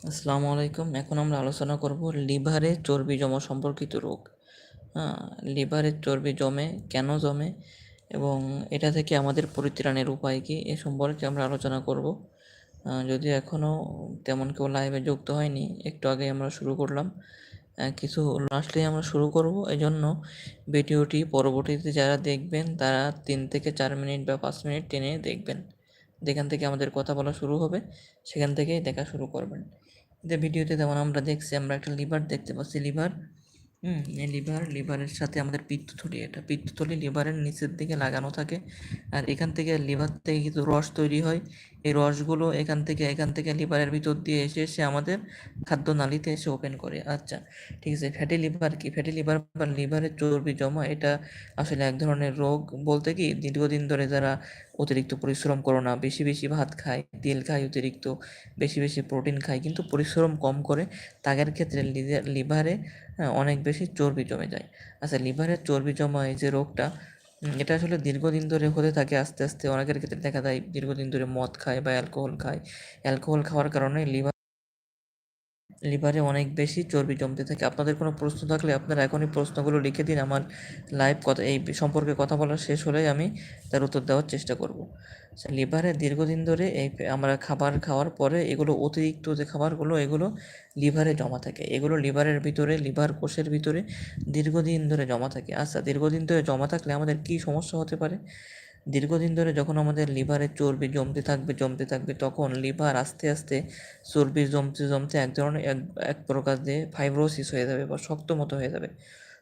আসসালামু আলাইকুম। এখন আমরা আলোচনা করব লিভারে চর্বি জমা সম্পর্কিত রোগ। হ্যাঁ লিভারে চর্বি জমে, কেন জমে এবং এটা থেকে আমাদের পরিত্রাণের উপায় কী এ সম্পর্কে আমরা আলোচনা করব। যদি এখনও তেমন কেউ লাইভে যুক্ত হয়নি, একটু আগে আমরা শুরু করলাম। কিছু আসলেই আমরা শুরু করব। এই জন্য ভিডিওটি পরবর্তীতে যারা দেখবেন তারা তিন থেকে চার মিনিট বা পাঁচ মিনিট টেনে দেখবেন। যেখান থেকে আমাদের কথা বলা শুরু হবে, সেখান থেকেই দেখা শুরু করবেন। যে ভিডিওতে যেমন আমরা দেখছি, আমরা একটা লিভার দেখতে পাচ্ছি, লিভার। হুম, এই লিভার, লিভারের সাথে আমাদের পিত্তথলি, এটা পিত্তথলি লিভারের নিচের দিকে লাগানো থাকে। আর এখান থেকে লিভার থেকে কিছু রস তৈরি হয়। এই রসগুলো এখান থেকে এখান থেকে লিভারের ভিতর দিয়ে এসে এসে আমাদের খাদ্যনালীতে এসে ওপেন করে। আচ্ছা ঠিক আছে ফ্যাটি লিভার কি? ফ্যাটি লিভার বা লিভারের চর্বি জমা, এটা আসলে এক ধরনের রোগ বলতে কি? দীর্ঘদিন ধরে যারা অতিরিক্ত পরিশ্রম করো না, বেশি বেশি ভাত খায়, তেল খায় অতিরিক্ত, বেশি বেশি প্রোটিন খায়, কিন্তু পরিশ্রম কম করে, তাদের ক্ষেত্রে লিভারে অনেক বেশি চর্বি জমে যায়। আচ্ছা লিভারের চর্বি জমা এই যে রোগটা এটা আসলে দীর্ঘদিন ধরে হতে থাকে আস্তে আস্তে। অনেকের ক্ষেত্রে দেখা যায় দীর্ঘদিন ধরে মদ খায় বা অ্যালকোহল খায়। অ্যালকোহল খাওয়ার কারণে লিভার লিভারে অনেক বেশি চর্বি জমতে থাকে। আপনাদের কোনো প্রশ্ন থাকলে আপনারা এখনই প্রশ্নগুলো লিখে দিন। আমার লাইভ কথা এই সম্পর্কে কথা বলা শেষ হলেই আমি তার উত্তর দেওয়ার চেষ্টা করব। লিভারে দীর্ঘদিন ধরে এই আমরা খাবার খাওয়ার পরে এগুলো অতিরিক্ত যে খাবারগুলো, এগুলো লিভারে জমা থাকে। এগুলো লিভারের ভিতরে, লিভার কোষের ভিতরে দীর্ঘদিন ধরে জমা থাকে। আচ্ছা দীর্ঘদিন ধরে জমা থাকলে আমাদের কী সমস্যা হতে পারে? দীর্ঘদিন ধরে যখন আমাদের লিভারে চর্বি জমতে থাকবে জমতে থাকবে, তখন লিভার আস্তে আস্তে চর্বি জমতে জমতে এক ধরনের এক এক প্রকার দিয়ে ফাইব্রোসিস হয়ে যাবে বা শক্ত মতো হয়ে যাবে।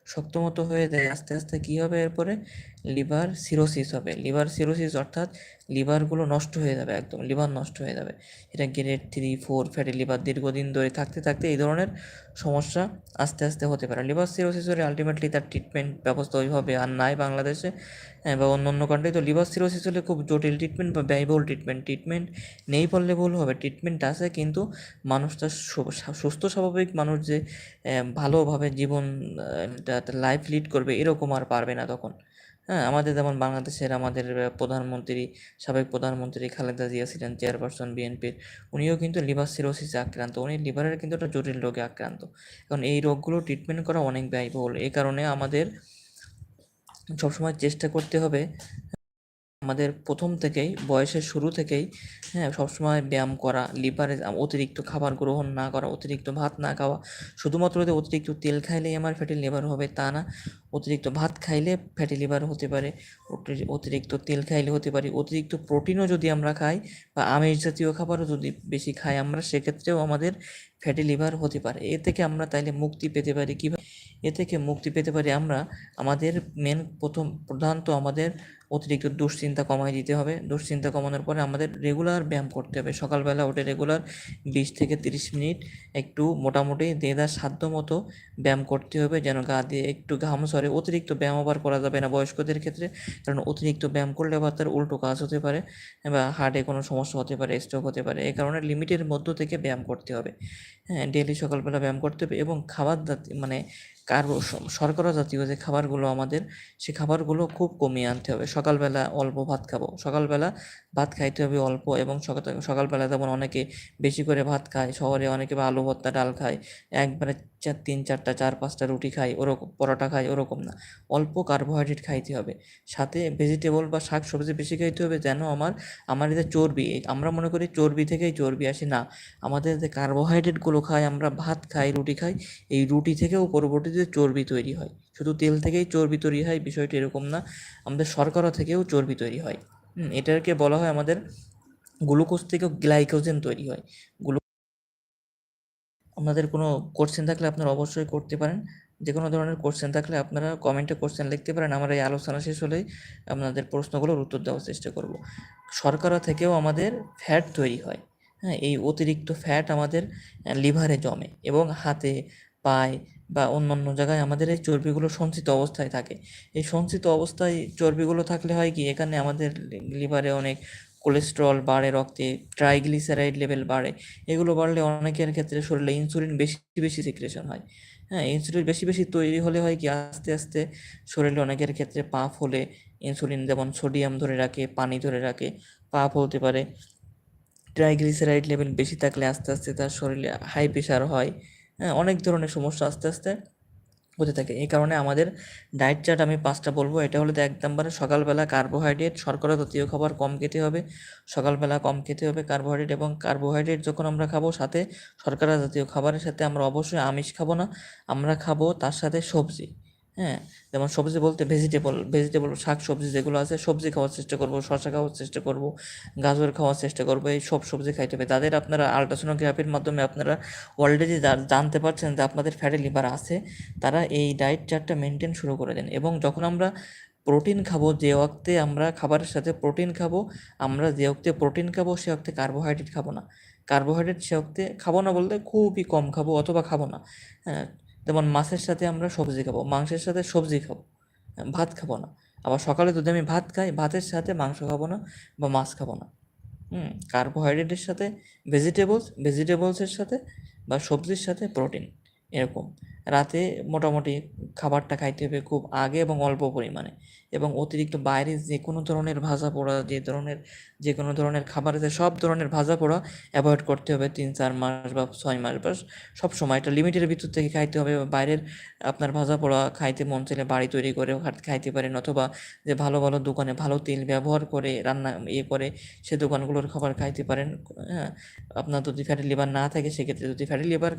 শক্ত মতো হয়ে যায়, আস্তে আস্তে কী হবে এরপরে? লিভার সিরোসিস হবে। লিভার সিরোসিস অর্থাৎ লিভারগুলো নষ্ট হয়ে যাবে একদম, লিভার নষ্ট হয়ে যাবে। এটা grade three, four, fatty liver দীর্ঘদিন ধরে থাকতে থাকতে এই ধরনের সমস্যা আস্তে আস্তে হতে পারে। লিভার সিরোসিস হলে আলটিমেটলি তার ট্রিটমেন্ট ব্যবস্থা ওইভাবে আর নাই বাংলাদেশে। বা অন্য অন্য কান্ট্রি তো লিভার সিরোসিস হলে খুব জটিল ট্রিটমেন্ট বা ব্যয়বহুল ট্রিটমেন্ট ট্রিটমেন্ট নেই বললে ভুল হবে ট্রিটমেন্ট আছে কিন্তু মানুষটা সুস্থ স্বাভাবিক মানুষ যে ভালোভাবে জীবন লাইফ লিড করবে এরকম আর পারবে না তখন। হ্যাঁ আমাদের যেমন বাংলাদেশের আমাদের প্রধানমন্ত্রী, সাবেক প্রধানমন্ত্রী খালেদা জিয়া ছিলেন চেয়ারপারসন বিএনপির উনিও কিন্তু লিভার সিরোসিসে আক্রান্ত। উনি লিভারের কিন্তু একটা জটিল রোগে আক্রান্ত। কারণ এই রোগগুলো ট্রিটমেন্ট করা অনেক ব্যয়বহুল। এই কারণে আমাদের সবসময় চেষ্টা করতে হবে আমাদের প্রথম থেকেই, বয়সের শুরু থেকেই হ্যাঁ সবসময় ব্যায়াম করা, লিভারে অতিরিক্ত খাবার গ্রহণ না করা, অতিরিক্ত ভাত না খাওয়া, শুধুমাত্র যে অতিরিক্ত তেল খাইলেই আমার ফ্যাটি লিভার হবে তা না, অতিরিক্ত ভাত খাইলে ফ্যাটি লিভার হতে পারে অতিরিক্ত তেল খাইলে হতে পারে, অতিরিক্ত প্রোটিনও যদি আমরা খাই বা আমিষ জাতীয় খাবারও যদি বেশি খাই আমরা, সেক্ষেত্রেও আমাদের ফ্যাটি লিভার হতে পারে। এ থেকে আমরা তাইলে মুক্তি পেতে পারি কীভাবে? এ থেকে মুক্তি পেতে পারি আমরা, আমাদের মেন প্রথম প্রধানত আমাদের অতিরিক্ত দুশ্চিন্তা কমাই দিতে হবে। দুশ্চিন্তা কমানোর পরে আমাদের রেগুলার ব্যায়াম করতে হবে। সকালবেলা উঠে রেগুলার বিশ থেকে তিরিশ মিনিট একটু মোটামুটি দেদার সাধ্য মতো ব্যায়াম করতে হবে যেন গা দিয়ে একটু ঘাম সরে অতিরিক্ত ব্যায়াম আবার করা যাবে না বয়স্কদের ক্ষেত্রে। কারণ অতিরিক্ত ব্যায়াম করলে আবার তার উল্টো কাজ হতে পারে বা হার্টে কোনো সমস্যা হতে পারে স্ট্রোক হতে পারে। এই কারণে লিমিটের মধ্য থেকে ব্যায়াম করতে হবে। হ্যাঁ ডেলি সকালবেলা ব্যায়াম করতে হবে এবং খাবার মানে কার্ব শর্করা জাতীয় যে খাবারগুলো আমাদের, সে খাবারগুলো খুব কমিয়ে আনতে হবে। সকালবেলা অল্প ভাত খাব, সকালবেলা ভাত খাইতে হবে অল্প এবং সকালবেলা যেমন অনেকে বেশি করে ভাত খায়, শহরে অনেকে বা আলু ভর্তা, ডাল খায়, একবারে চার তিন চারটা, চার পাঁচটা রুটি খায়, ওরকম পরোটা খায়, ওরকম না। অল্প কার্বোহাইড্রেট খাইতে হবে। সাথে ভেজিটেবল বা শাক সবজি বেশি খাইতে হবে যেন আমার আমার যে চর্বি, আমরা মনে করি চর্বি থেকেই চর্বি আসে, না। আমাদের যে কার্বোহাইড্রেটগুলো খাই, আমরা ভাত খাই, রুটি খাই, এই রুটি থেকেও পরবর্তীতে চর্বি তৈরি হয়। শুধু তেল থেকেই চর্বি তৈরি হয়, বিষয়টি এরকম না। আমাদের শর্করা থেকেও চর্বি তৈরি হয়। এটাকে বলা হয় আমাদের গ্লুকোজ থেকেও গ্লাইকোজেন তৈরি হয়। গ্লু আপনাদের কোনো কোশ্চেন থাকলে আপনারা অবশ্যই করতে পারেন। যে কোনো ধরনের কোশ্চেন থাকলে আপনারা কমেন্টে কোশ্চেন লিখতে পারেন। আমার এই আলোচনা শেষ হলেই আপনাদের প্রশ্নগুলোর উত্তর দেওয়ার চেষ্টা করব। শর্করা থেকেও আমাদের ফ্যাট তৈরি হয়। হ্যাঁ এই অতিরিক্ত ফ্যাট আমাদের লিভারে জমে এবং হাতে, পায়ে বা অন্য অন্য জায়গায় আমাদের এই চর্বিগুলো সঞ্চিত অবস্থায় থাকে। এই সঞ্চিত অবস্থায় চর্বিগুলো থাকলে হয় কি, এখানে আমাদের লিভারে অনেক কোলেস্ট্রল বাড়ে রক্তে ট্রাইগ্লিসারাইড লেভেল বাড়ে। এগুলো বাড়লে অনেকের ক্ষেত্রে শরীরে ইনসুলিন বেশি বেশি সিক্রেশন হয়। হ্যাঁ ইনসুলিন বেশি বেশি তৈরি হলে হয় কি, আস্তে আস্তে শরীরে অনেকের ক্ষেত্রে পাপ হলে ইনসুলিন যেমন সোডিয়াম ধরে রাখে, পানি ধরে রাখে, পাপ হতে পারে। ট্রাইগ্লিসারাইড লেভেল বেশি থাকলে আস্তে আস্তে তার শরীরে হাই প্রেশার হয়। হ্যাঁ অনেক ধরনের সমস্যা আস্তে আস্তে হতে থাকে। এই কারণে আমাদের ডায়েট চার্ট আমি পাঁচটা বলব। এটা হলো এক নম্বরে সকালবেলা কার্বোহাইড্রেট শর্করা জাতীয় খাবার কম খেতে হবে। সকালবেলা কম খেতে হবে কার্বোহাইড্রেট এবং কার্বোহাইড্রেট যখন আমরা খাব সাথে শর্করা জাতীয় খাবারের সাথে আমরা অবশ্যই আমিষ খাব না। আমরা খাব তার সাথে সবজি। হ্যাঁ? যেমন সবজি বলতে ভেজিটেবল ভেজিটেবল শাক সবজি যেগুলো আছে, সবজি খাওয়ার চেষ্টা করব, শসা খাওয়ার চেষ্টা করব, গাজর খাওয়ার চেষ্টা করব, এই সব সবজি খাইতে হবে। তাদের আপনারা আলট্রাসোনোগ্রাফির মাধ্যমে আপনারা অলরেডি জানতে পারছেন যে আপনাদের ফ্যাটি লিভার আছে, তারা এই ডায়েট চার্টটা মেনটেন শুরু করে দেন। এবং যখন আমরা প্রোটিন খাব, যে ওক্তে আমরা খাবারের সাথে প্রোটিন খাব, আমরা যে ওক্তে প্রোটিন খাব, সে ওক্তে কার্বোহাইড্রেট খাব না। কার্বোহাইড্রেট সে ওক্তে খাব না বলতে খুবই কম খাব অথবা খাব না। হ্যাঁ যেমন মাছের সাথে আমরা সবজি খাব মাংসের সাথে সবজি খাব হ্যাঁ, ভাত খাব না। আবার সকালে যদি আমি ভাত খাই ভাতের সাথে মাংস খাব না বা মাছ খাব না। হুম কার্বোহাইড্রেটের সাথে ভেজিটেবলস ভেজিটেবলসের সাথে বা সবজির সাথে প্রোটিন এরকম। রাতে মোটামুটি খাবারটা খাইতে হবে খুব আগে এবং অল্প পরিমাণে এবং অতিরিক্ত বাইরে যে কোনো ধরনের ভাজা পোড়া, যে ধরনের, যে কোনো ধরনের খাবার আছে, সব ধরনের ভাজা পোড়া অ্যাভয়েড করতে হবে তিন, চার মাস বা ছয় মাস বা সব সময়। একটা লিমিটের ভিতর থেকে খাইতে হবে। বাইরের আপনার ভাজা পোড়া খাইতে মন চাইলে বাড়ি তৈরি করেও খাইতে পারেন অথবা যে ভালো ভালো দোকানে ভালো তেল ব্যবহার করে রান্না ইয়ে করে সে দোকানগুলোর খাবার খাইতে পারেন। হ্যাঁ আপনার যদি ফ্যাটি লিভার না থাকে, সেক্ষেত্রে যদি ফ্যাটি লিভার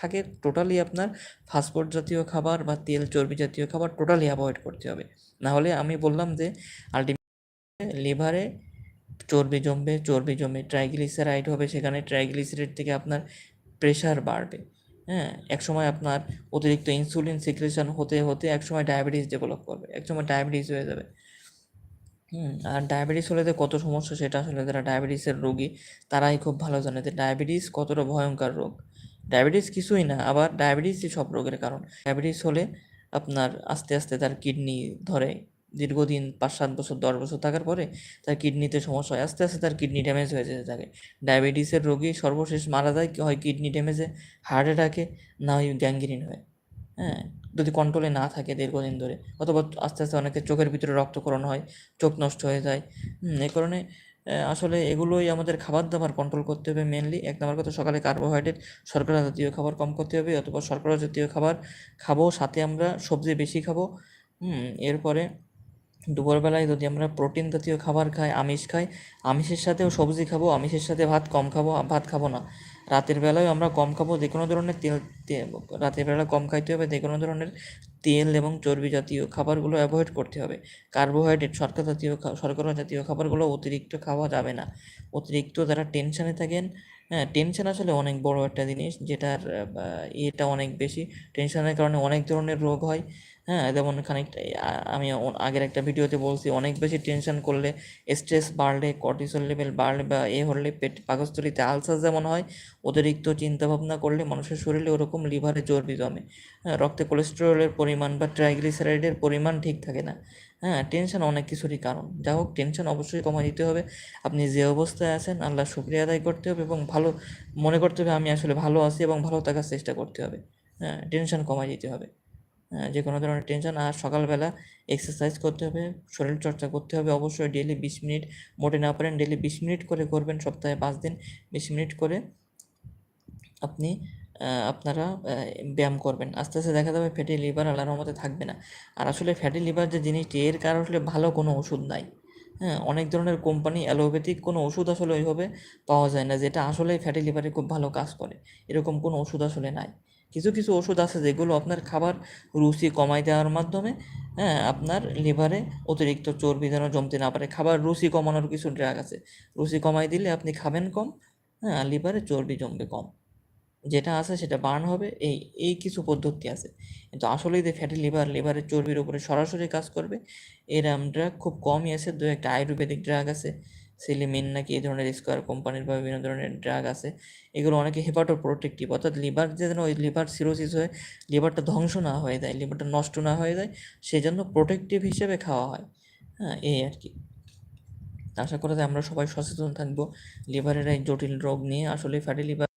থাকে টোটালি আপনার ফাস্টফুড জাতীয় খাবার বা তেল চর্বি জাতীয় খাবার টোটালি অ্যাভয়েড করতে হবে। নাহলে আমি বললাম যে আলটিমেট লিভারে চর্বি জমবে, চর্বি জমে ট্রাইগ্লিসারাইড হবে, সেখানে ট্রাইগ্লিসারাইড থেকে আপনার প্রেশার বাড়বে। হ্যাঁ একসময় আপনার অতিরিক্ত ইনসুলিন সিক্রেশন হতে হতে একসময় ডায়াবেটিস ডেভেলপ করবে, একসময় ডায়াবেটিস হয়ে যাবে। হুম, আর ডায়াবেটিস হলে কত সমস্যা সেটা আসলে যারা ডায়াবেটিসের রোগী, তারাই খুব ভালো জানে যে ডায়াবেটিস কতটা ভয়ঙ্কর রোগ। ডায়াবেটিস কিছুই না, আবার ডায়াবেটিসই সব রোগের কারণ। ডায়াবেটিস হলে আপনার আস্তে আস্তে তার কিডনি ধরে, দীর্ঘদিন পাঁচ সাত বছর, দশ বছর থাকার পরে তার কিডনিতে সমস্যা হয়, আস্তে আস্তে তার কিডনি ড্যামেজ হয়ে যেতে থাকে। ডায়াবেটিসের রোগী সর্বশেষ মারা যায় হয় কিডনি ড্যামেজে হার্ট অ্যাটাকে না হয় গ্যাংগ্রিন হয়। হ্যাঁ যদি কন্ট্রোলে না থাকে দীর্ঘদিন ধরে, অথবা আস্তে আস্তে অনেকের চোখের ভিতরে রক্তকরণ হয়, চোখ নষ্ট হয়ে যায়। এই কারণে আসলে এগুলোই আমাদের খাবার দাবার কন্ট্রোল করতে হবে মেনলি এক নম্বর কথা, সকালে কার্বোহাইড্রেট শর্করা জাতীয় খাবার কম করতে হবে, অথবা শর্করা জাতীয় খাবার খাব, সাথে আমরা সবজি বেশি খাব। এরপরে দুপুরবেলায় যদি আমরা প্রোটিন জাতীয় খাবার খাই, আমিষ খাই, আমিষের সাথেও সবজি খাব, আমিষের সাথে ভাত কম খাব ভাত খাব না। রাতের বেলায় আমরা কম খাব যে কোনো ধরনের তেল রাতের বেলা কম খাইতে হবে যে কোনো ধরনের তেল এবং চর্বি জাতীয় খাবারগুলো অ্যাভয়েড করতে হবে। কার্বোহাইড্রেট শর্করা জাতীয় শর্করা জাতীয় খাবারগুলো অতিরিক্ত খাওয়া যাবে না। অতিরিক্ত যারা টেনশানে থাকেন হ্যাঁ টেনশন আসলে অনেক বড় একটা জিনিস যেটার এটা অনেক বেশি। টেনশনের কারণে অনেক ধরনের রোগ হয়। হ্যাঁ যেমন খানিকটা আমি আগের একটা ভিডিওতে বলছি, অনেক বেশি টেনশন করলে স্ট্রেস বাড়লে কর্টিসল লেভেল বাড়লে বা এ হলে পেট পাকস্থলিতে আলসার যেমন হয়, অতিরিক্ত চিন্তাভাবনা করলে মানুষের শরীরে ওরকম লিভারে চর্বি জমে। রক্তে কোলেস্টেরলের পরিমাণ বা ট্রাইগ্লিসারাইডের পরিমাণ ঠিক থাকে না। হ্যাঁ টেনশন অনেক কিছুরই কারণ। যা হোক টেনশন অবশ্যই কমা দিতে হবে। আপনি যে অবস্থায় আছেন, আল্লাহ শুক্রিয়া আদায় করতে হবে এবং ভালো, মনে করতে হবে আমি আসলে ভালো আছি এবং ভালো থাকার চেষ্টা করতে হবে। হ্যাঁ টেনশন কমাই দিতে হবে। যে কোনো ধরনের টেনশন আর সকালবেলা এক্সারসাইজ করতে হবে, শরীর চর্চা করতে হবে অবশ্যই ডেলি বিশ মিনিট। মোটে না পারেন ডেলি বিশ মিনিট করে করবেন, সপ্তাহে পাঁচ দিন বিশ মিনিট করে আপনি আপনারা ব্যায়াম করবেন। আস্তে আস্তে দেখা যাবে ফ্যাটি লিভার আল্লাহর মতে থাকবে না। আর আসলে ফ্যাটি লিভার যে জিনিসটি, এর কারণ আসলে ভালো কোনো ওষুধ নাই। হ্যাঁ অনেক ধরনের কোম্পানি অ্যালোপ্যাথিক কোনো ওষুধ আসলে ওইভাবে পাওয়া যায় না, যেটা আসলে ফ্যাটি লিভারে খুব ভালো কাজ করে। এরকম কোনো ওষুধ আসলে নাই। কিছু কিছু ওষুধ আছে যেগুলো আপনার খাবার রুচি কমাই দেওয়ার মাধ্যমে হ্যাঁ আপনার লিভারে অতিরিক্ত চর্বি যেন জমতে না পারে। খাবার রুচি কমানোর কিছু ড্রাগ আছে। রুচি কমাই দিলে আপনি খাবেন কম হ্যাঁ লিভারে চর্বি জমবে কম। যেটা আছে সেটা বার্ন হবে, এই এই কিছু পদ্ধতি আছে। কিন্তু আসলেই যে ফ্যাটি লিভার লিভারের চর্বির উপরে সরাসরি কাজ করবে, এরম ড্রাগ খুব কমই আছে। দু একটা আয়ুর্বেদিক ড্রাগ আছে। সিলিমিন নাকি এই ধরনের স্কোয়ার কোম্পানির বা বিভিন্ন ধরনের ড্রাগ আছে, এগুলো অনেকে হেপাটো প্রোটেক্টিভ অর্থাৎ লিভার যে যেন ওই লিভার সিরোসিস হয়ে লিভারটা ধ্বংস না হয়ে যায় লিভারটা নষ্ট না হয়ে যায় সেই জন্য প্রোটেক্টিভ হিসেবে খাওয়া হয়। হ্যাঁ এই আর কি। আশা করা যায় আমরা সবাই সচেতন থাকব। লিভারের এই জটিল রোগ নিয়ে আসলে ফ্যাটি লিভার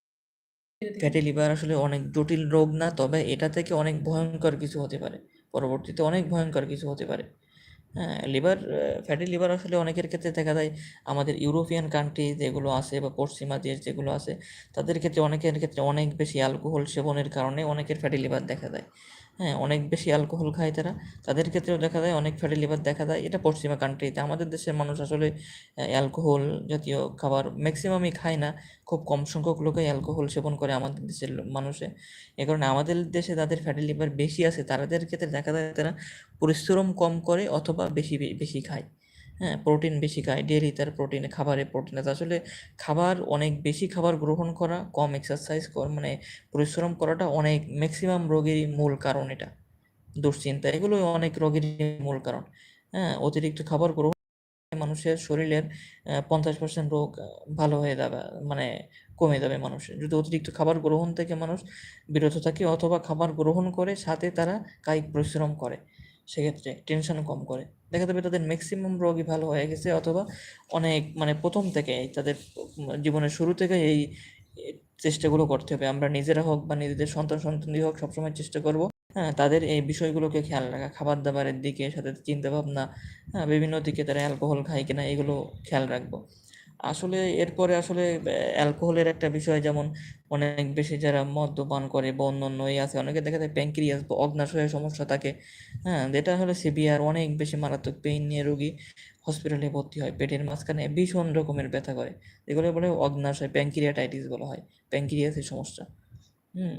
ফ্যাটি লিভার আসলে অনেক জটিল রোগ না, তবে এটা থেকে অনেক ভয়ঙ্কর কিছু হতে পারে। পরবর্তীতে অনেক ভয়ঙ্কর কিছু হতে পারে। লিভার ফ্যাটি লিভার আসলে অনেকের ক্ষেত্রে দেখা যায় আমাদের ইউরোপিয়ান কান্ট্রি যেগুলো আছে বা পশ্চিমা দেশ যেগুলো আছে, তাদের ক্ষেত্রে অনেকের ক্ষেত্রে অনেক বেশি অ্যালকোহল সেবনের কারণে অনেকের ফ্যাটি লিভার দেখা যায়। হ্যাঁ অনেক বেশি অ্যালকোহল খায় তারা তাদের ক্ষেত্রেও দেখা যায় অনেক ফ্যাটি লিভার দেখা যায়। এটা পশ্চিমা কান্ট্রিতে আমাদের দেশের মানুষ আসলে অ্যালকোহল জাতীয় খাবার ম্যাক্সিমামই খায় না। খুব কম সংখ্যক লোকে অ্যালকোহল সেবন করে আমাদের দেশের মানুষে। এ কারণে আমাদের দেশে তাদের ফ্যাটি লিভার বেশি আছে। তাদের ক্ষেত্রে দেখা যায় তারা পরিশ্রম কম করে অথবা বেশি বেশি খায়। হ্যাঁ প্রোটিন বেশি খায় ডেইলি তার প্রোটিনে খাবারে প্রোটিন আছে। আসলে খাবার অনেক বেশি খাবার গ্রহণ করা, কম এক্সারসাইজ কর মানে পরিশ্রম করাটা অনেক ম্যাক্সিমাম রোগেরই মূল কারণ এটা। দুশ্চিন্তা এগুলো অনেক রোগেরই মূল কারণ। হ্যাঁ অতিরিক্ত খাবার গ্রহণ মানুষের শরীরের পঞ্চাশ পার্সেন্ট রোগ ভালো হয়ে যাবে মানে কমে যাবে মানুষের। যদি অতিরিক্ত খাবার গ্রহণ থেকে মানুষ বিরত থাকে অথবা খাবার গ্রহণ করে, সাথে তারা কায়িক পরিশ্রম করে। সেক্ষেত্রে টেনশন কম করে। দেখা যাবে তাদের ম্যাক্সিমাম রোগই ভালো হয়ে গেছে অথবা অনেক মানে প্রথম থেকে তাদের জীবনের শুরু থেকে এই চেষ্টাগুলো করতে হবে। আমরা নিজেরা হোক বা নিজেদের সন্তান সন্তানই হোক সবসময় চেষ্টা করব হ্যাঁ তাদের এই বিষয়গুলোকে খেয়াল রাখা। খাবার দাবারের দিকে, সাথে চিন্তা ভাবনা হ্যাঁ বিভিন্ন দিকে তারা অ্যালকোহল খায় কিনা, এগুলো খেয়াল রাখব। আসলে এরপরে আসলে অ্যালকোহলের একটা বিষয় যেমন অনেক বেশি যারা মদ্যপান করে বা অন্যান্য এই আছে, অনেকে দেখা যায় প্যাঙ্ক্রিয়াস বা অগ্নাশয়ের সমস্যা থাকে। হ্যাঁ যেটা হলো সিভিয়ার অনেক বেশি মারাত্মক পেইন নিয়ে রোগী হসপিটালে ভর্তি হয়। পেটের মাঝখানে ভীষণ রকমের ব্যথা করে। এগুলো বলে অগ্নাশয় প্যাঙ্ক্রিয়াটাইটিস বলা হয়। প্যাঙ্ক্রিয়াসের সমস্যা। হুম।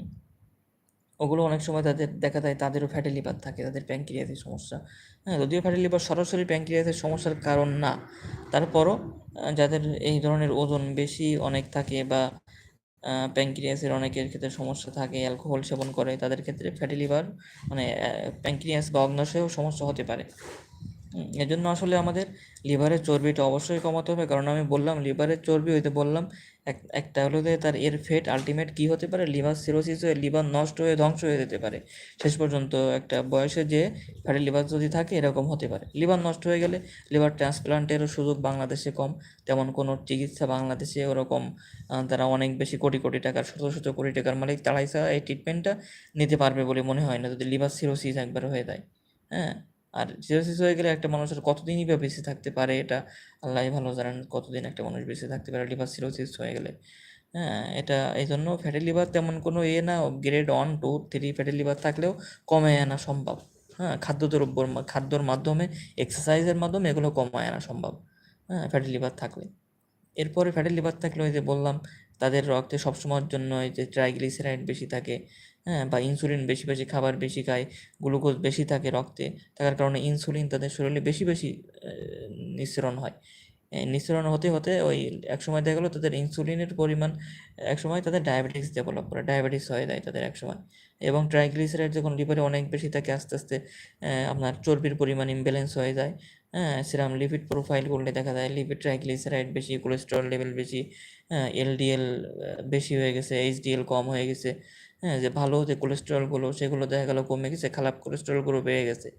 ওগুলো অনেক সময় তাদের দেখা যায় তাদেরও ফ্যাটি লিভার থাকে, তাদের প্যাঙ্ক্রিয়াসের সমস্যা। হ্যাঁ যদিও ফ্যাটি লিভার সরাসরি প্যাঙ্ক্রিয়াসের সমস্যার কারণ না, তারপরও যাদের এই ধরনের ওজন বেশি অনেক থাকে বা প্যাঙ্ক্রিয়াসের অনেকের ক্ষেত্রে সমস্যা থাকে অ্যালকোহল সেবন করে, তাদের ক্ষেত্রে ফ্যাটি লিভার মানে প্যাঙ্ক্রিয়াস বা অগ্নাশয়েও সমস্যা হতে পারে। এজন্য আসলে আমাদের লিভারের চর্বিটা অবশ্যই কমাতে হবে। কারণ আমি বললাম লিভারের চর্বি হইতে বললাম, এক, একটা হলো যে তার এর ফেট আলটিমেট কি হতে পারে? লিভার সিরোসিস হয়ে লিভার নষ্ট হয়ে, ধ্বংস হয়ে যেতে পারে। শেষ পর্যন্ত একটা বয়সে যে ফ্যাটি লিভার যদি থাকে, এরকম হতে পারে। লিভার নষ্ট হয়ে গেলে লিভার ট্রান্সপ্লান্টেরও সুযোগ বাংলাদেশে কম। তেমন কোনো চিকিৎসা বাংলাদেশে ওরকম তারা অনেক বেশি কোটি কোটি টাকার, শত শত কোটি টাকার মালিক, তারাই এই ট্রিটমেন্টটা নিতে পারবে বলে মনে হয় না, যদি লিভার সিরোসিস একবার হয়ে যায়। হ্যাঁ? আর সিরোসিস হয়ে গেলে একটা মানুষের কতদিনই বা বেঁচে থাকতে পারে, এটা আল্লাহ ভালো জানেন, কতদিন একটা মানুষ বেঁচে থাকতে পারে লিভার সিরোসিস হয়ে গেলে। হ্যাঁ এটা এই জন্য ফ্যাটি লিভার তেমন কোনো এ না grade one two three fatty liver থাকলেও কমে আনা সম্ভব। হ্যাঁ খাদ্যদ্রব্যর খাদ্যর মাধ্যমে এক্সারসাইজের মাধ্যমে এগুলো কমায় আনা সম্ভব। হ্যাঁ ফ্যাটি লিভার থাকলে। এরপরে ফ্যাটি লিভার থাকলে ওই যে বললাম, তাদের রক্তে সবসময়ের জন্য এই যে ট্রাইগ্লিসারাইড বেশি থাকে হ্যাঁ বা ইনসুলিন বেশি বেশি খাবার বেশি খায় গ্লুকোজ বেশি থাকে রক্তে, থাকার কারণে ইনসুলিন তাদের শরীরে বেশি বেশি নিঃসরণ হয়। নিঃসরণ হতে হতে ওই একসময় দেখা গেলো তাদের ইনসুলিনের পরিমাণ, একসময় তাদের ডায়াবেটিস ডেভেলপ করে ডায়াবেটিস হয়ে যায় তাদের একসময়। এবং ট্রাইগ্লিসারাইড যখন লিভারে অনেক বেশি থাকে, আস্তে আস্তে আপনার চর্বির পরিমাণ ইমব্যালেন্স হয়ে যায়। হ্যাঁ সেরাম লিপিড প্রোফাইল করলে দেখা যায় লিপিড ট্রাইগ্লিসারাইড বেশি কোলেস্টেরল লেভেল বেশি হ্যাঁ এলডিএল বেশি হয়ে গেছে এইচডিএল কম হয়ে গেছে হ্যাঁ যে ভালো যে কোলেস্টেরলগুলো সেগুলো দেখা গেল কমে গেছে, খারাপ কোলেস্টেরলগুলো বেড়ে গেছে,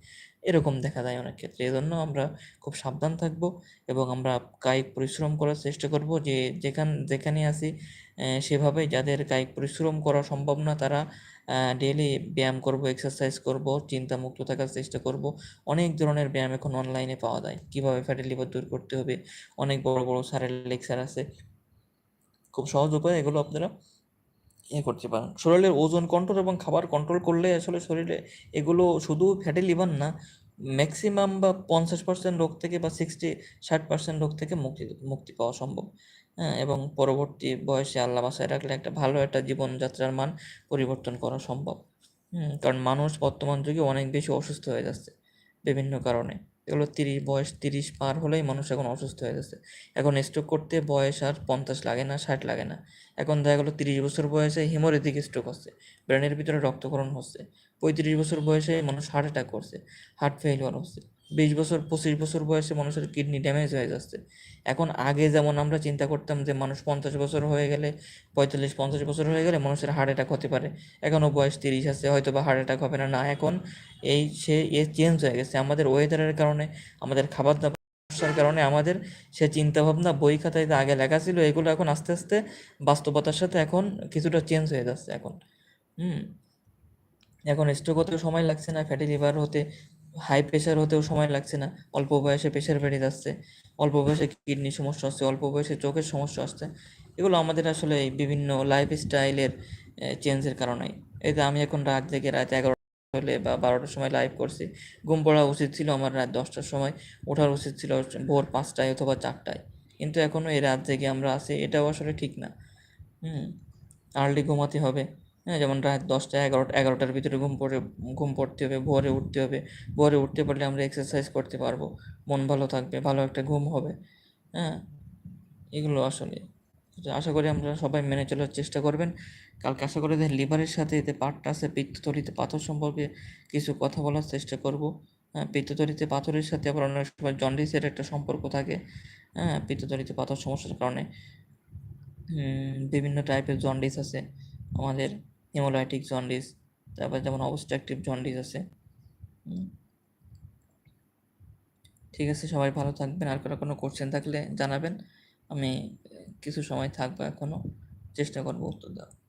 এরকম দেখা যায় অনেক ক্ষেত্রে। এই জন্য আমরা খুব সাবধান থাকব এবং আমরা কায়িক পরিশ্রম করার চেষ্টা করব যে যেখান, যেখানে আছি সেভাবে যাদের কায়িক পরিশ্রম করা সম্ভব না, তারা ডেইলি ব্যায়াম করব এক্সারসাইজ করব, চিন্তামুক্ত থাকার চেষ্টা করব। অনেক ধরনের ব্যায়াম এখন অনলাইনে পাওয়া যায়। কীভাবে ফ্যাটি লিভার দূর করতে হবে? অনেক বড় বড় স্যারের লেকচার আছে। খুব সহজ উপায় এগুলো আপনারা ইয়ে করতে পারেন শরীরের ওজন কন্ট্রোল এবং খাবার কন্ট্রোল করলে আসলে শরীরে এগুলো শুধু ফ্যাটি লিভার না ম্যাক্সিমাম বা পঞ্চাশ পার্সেন্ট রোগ থেকে বা সিক্সটি ষাট পার্সেন্ট রোগ থেকে মুক্তি মুক্তি পাওয়া সম্ভব। হ্যাঁ এবং পরবর্তী বয়সে আল্লাহ বাসায় রাখলে একটা ভালো একটা জীবনযাত্রার মান পরিবর্তন করা সম্ভব। কারণ মানুষ বর্তমান যুগে অনেক বেশি অসুস্থ হয়ে যাচ্ছে বিভিন্ন কারণে। এগুলো তিরিশ, বয়স তিরিশ পার হলেই মানুষ এখন অসুস্থ হয়ে যাচ্ছে এখন স্ট্রোক করতে বয়স আর পঞ্চাশ লাগে না, ষাট লাগে না। এখন দেখা গেলো তিরিশ বছর বয়সে হিমোরেথিক স্ট্রোক হচ্ছে ব্রেনের ভিতরে রক্তকরণ হচ্ছে। পঁয়ত্রিশ বছর বয়সে মানুষ হার্ট অ্যাটাক করছে হার্ট ফেলিওর হচ্ছে। বিশ বছর, পঁচিশ বছর বয়সে মানুষের কিডনি ড্যামেজ হয়ে যাচ্ছে। এখন আগে যেমন আমরা চিন্তা করতাম যে মানুষ পঞ্চাশ বছর হয়ে গেলে, পঁয়তাল্লিশ, পঞ্চাশ বছর হয়ে গেলে মানুষের হার্ট অ্যাটাক হতে পারে। এখনও বয়স তিরিশ আছে, হয়তো বা হার্ট অ্যাটাক হবে না। না, এখন এই সে, এ চেঞ্জ হয়ে গেছে। আমাদের ওয়েদারের কারণে, আমাদের খাবার দাবার কারণে, আমাদের সে চিন্তাভাবনা, বই খাতায় আগে লেখা ছিল, এগুলো এখন আস্তে আস্তে বাস্তবতার সাথে এখন কিছুটা চেঞ্জ হয়ে যাচ্ছে এখন। হুম। এখন স্ট্রোক হতে সময় লাগছে না ফ্যাটি লিভার হতে হাই প্রেশার হতেও সময় লাগছে না। অল্প বয়সে প্রেশার বেড়ে যাচ্ছে। অল্প বয়সে কিডনির সমস্যা আসছে অল্প বয়সে চোখের সমস্যা আসছে এগুলো আমাদের আসলে বিভিন্ন লাইফ স্টাইলের চেঞ্জের কারণেই এই যে আমি এখন রাত জেগে রাত এগারোটা হলে বা বারোটার সময় লাইভ করছি, ঘুম পড়া উচিত ছিল আমার রাত দশটার সময়, ওঠার উচিত ছিল ভোর পাঁচটায় অথবা চারটায়। কিন্তু এখনও এই রাত জেগে আমরা আছি, এটাও আসলে ঠিক না। হুম আর্লি ঘুমাতে হবে। হ্যাঁ যেমন রাত দশটা, এগারোটা, এগারোটার ভিতরে ঘুম পড়ে, ঘুম পড়তে হবে, ভোরে উঠতে হবে। ভোরে উঠতে পারলে আমরা এক্সারসাইজ করতে পারব। মন ভালো থাকবে, ভালো একটা ঘুম হবে। হ্যাঁ এগুলো আসলে। আশা করি আমরা সবাই মেনে চলার চেষ্টা করবেন। কালকে আশা করি লিভারের সাথে এতে পাটটা আছে, পিত্তথলিতে পাথর সম্পর্কে কিছু কথা বলার চেষ্টা করব। হ্যাঁ পিত্তথলিতে পাথরের সাথে আবার অনেক সময় জন্ডিসের একটা সম্পর্ক থাকে। হ্যাঁ পিত্তথলিতে পাথর সমস্যার কারণে বিভিন্ন টাইপের জন্ডিস আছে আমাদের। হেমোলাইটিক জন্ডিস তারপর যেমন অবস্ট্রাকটিভ জন্ডিস আছে। ঠিক আছে, সবাই ভালো থাকবেন। আর কোনো কোনো কোশ্চেন থাকলে জানাবেন। আমি কিছু সময় থাকব এখনও চেষ্টা করব উত্তর দেওয়ার।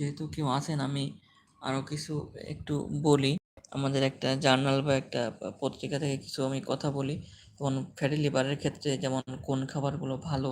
যেহেতু কেউ আছেন, আমি আরও কিছু একটু বলি। আমাদের একটা জার্নাল বা একটা পত্রিকা থেকে কিছু আমি কথা বলি। যেমন ফ্যাটি লিভারের ক্ষেত্রে যেমন কোন খাবারগুলো ভালো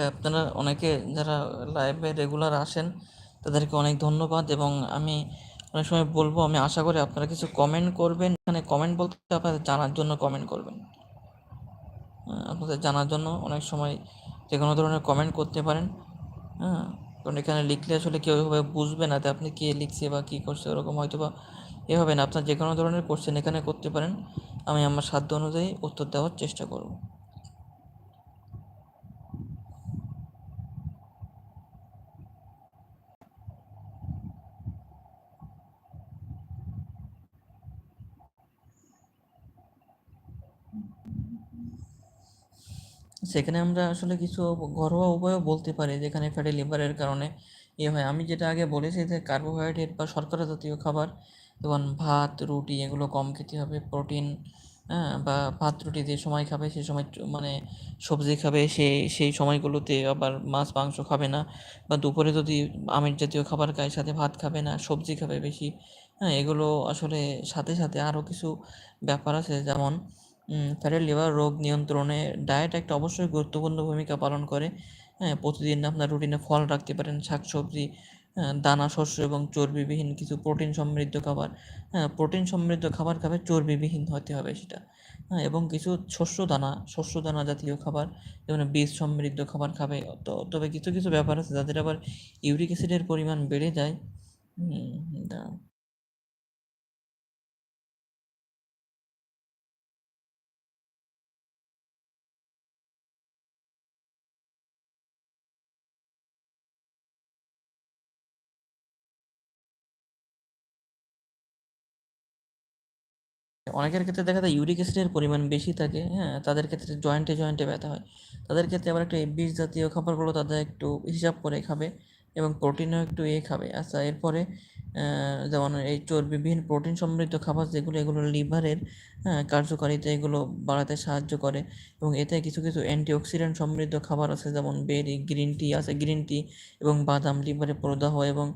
আপনারা অনেকে যারা লাইভে রেগুলার আসেন, তাদেরকে অনেক ধন্যবাদ এবং আমি অনেক সময় বলব, আমি আশা করি আপনারা কিছু কমেন্ট করবেন। এখানে কমেন্ট বলতে আপনাদের জানার জন্য কমেন্ট করবেন। আপনাদের জানার জন্য অনেক সময় যে কোনো ধরনের কমেন্ট করতে পারেন। হ্যাঁ কারণ এখানে লিখলে আসলে কেউ এভাবে বুঝবে না যে আপনি কে লিখছে বা কী করছে, ওরকম হয়তো বা এ হবে না। আপনার যে কোনো ধরনের কোশ্চেন এখানে করতে পারেন। আমি আমার সাধ্য অনুযায়ী উত্তর দেওয়ার চেষ্টা করব। সেখানে আমরা আসলে কিছু ঘরোয়া উপায়ও বলতে পারি যেখানে ফ্যাটি লিভারের কারণে ইয়ে হয়। আমি যেটা আগে বলেছি যে কার্বোহাইড্রেট বা শর্করা জাতীয় খাবার যেমন ভাত, রুটি এগুলো কম খেতে হবে। প্রোটিন হ্যাঁ বা ভাত, রুটি যে সময় খাবে সেই সময় মানে সবজি খাবে সেই সেই সময়গুলোতে আবার মাছ, মাংস খাবে না। বা দুপুরে যদি আমিষ জাতীয় খাবার খায় সাথে ভাত খাবে না, সবজি খাবে বেশি হ্যাঁ এগুলো আসলে সাথে সাথে আরও কিছু ব্যাপার আছে যেমন ফ্যাটি লিভার রোগ নিয়ন্ত্রণে ডায়েট একটা অবশ্যই গুরুত্বপূর্ণ ভূমিকা পালন করে। হ্যাঁ প্রতিদিন আপনার রুটিনে ফল রাখতে পারেন শাক সবজি দানা, শস্য এবং চর্বিবিহীন কিছু প্রোটিন সমৃদ্ধ খাবার। হ্যাঁ প্রোটিন সমৃদ্ধ খাবার খাবে চর্বিবিহীন হতে হবে সেটা। হ্যাঁ এবং কিছু শস্য দানা শস্য দানা জাতীয় খাবার, যেমন বীজ সমৃদ্ধ খাবার খাবে। তো, তবে কিছু কিছু ব্যাপার আছে যাদের আবার ইউরিক অ্যাসিডের পরিমাণ বেড়ে যায়। অনেকের ক্ষেত্রে দেখা যায় ইউরিক অ্যাসিডের পরিমাণ বেশি থাকে হ্যাঁ তাদের ক্ষেত্রে জয়েন্টে জয়েন্টে ব্যথা হয়। তাদের ক্ষেত্রে আবার একটু বিষ জাতীয় খাবারগুলো তাদের একটু হিসাব করে খাবে এবং প্রোটিনও একটু এ খাবে। আচ্ছা এরপরে যেমন এই চর্বিবিহীন প্রোটিন সমৃদ্ধ খাবার যেগুলো, এগুলো লিভারের হ্যাঁ কার্যকারিতা এগুলো বাড়াতে সাহায্য করে এবং এতে কিছু কিছু অ্যান্টিঅক্সিডেন্ট সমৃদ্ধ খাবার আছে যেমন বেরি গ্রিন টি আছে গ্রিন টি এবং বাদাম লিভারে প্রদাহ এবং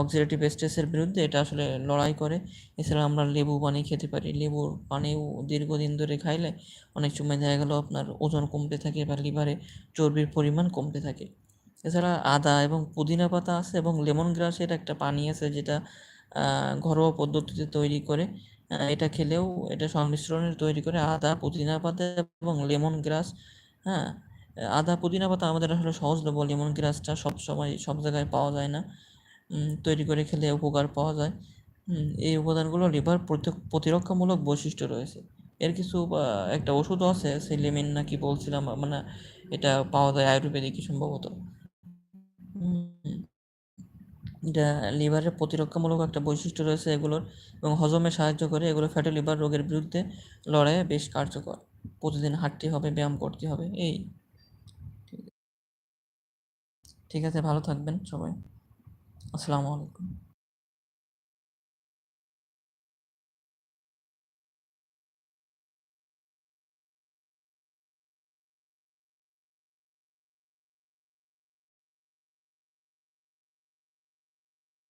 অক্সিডেটিভ স্ট্রেসের বিরুদ্ধে এটা আসলে লড়াই করে। এছাড়া আমরা লেবু পানি খেতে পারি। লেবুর পানিও দীর্ঘদিন ধরে খাইলে অনেক সময় দেখা গেল আপনার ওজন কমতে থাকে বা লিভারে চর্বির পরিমাণ কমতে থাকে। এছাড়া আদা এবং পুদিনা পাতা আছে এবং লেমন গ্রাসের একটা পানি আছে যেটা ঘরোয়া পদ্ধতিতে তৈরি করে এটা খেলেও এটা সংমিশ্রণে তৈরি করে আদা, পুদিনা পাতা এবং লেমন গ্রাস হ্যাঁ? আদা, পুদিনা পাতা আমাদের আসলে সহজলভ্য লেমন গ্রাসটা সব সময় সব জায়গায় পাওয়া যায় না তৈরি করে খেলে উপকার পাওয়া যায় এই উপাদানগুলো লিভার প্রতিরক্ষামূলক বৈশিষ্ট্য রয়েছে। এর কিছু একটা ওষুধও আছে সেই সেলিমিন নাকি বলছিলাম মানে এটা পাওয়া যায় আয়ুর্বেদিক সম্ভবত। এটা লিভারের প্রতিরক্ষামূলক একটা বৈশিষ্ট্য রয়েছে এগুলোর এবং হজমে সাহায্য করে এগুলো ফ্যাটি লিভার রোগের বিরুদ্ধে লড়াইয়ে বেশ কার্যকর। প্রতিদিন হাঁটতে হবে, ব্যায়াম করতে হবে, এই। ঠিক আছে, ভালো থাকবেন সবাই। আসসালামু আলাইকুম।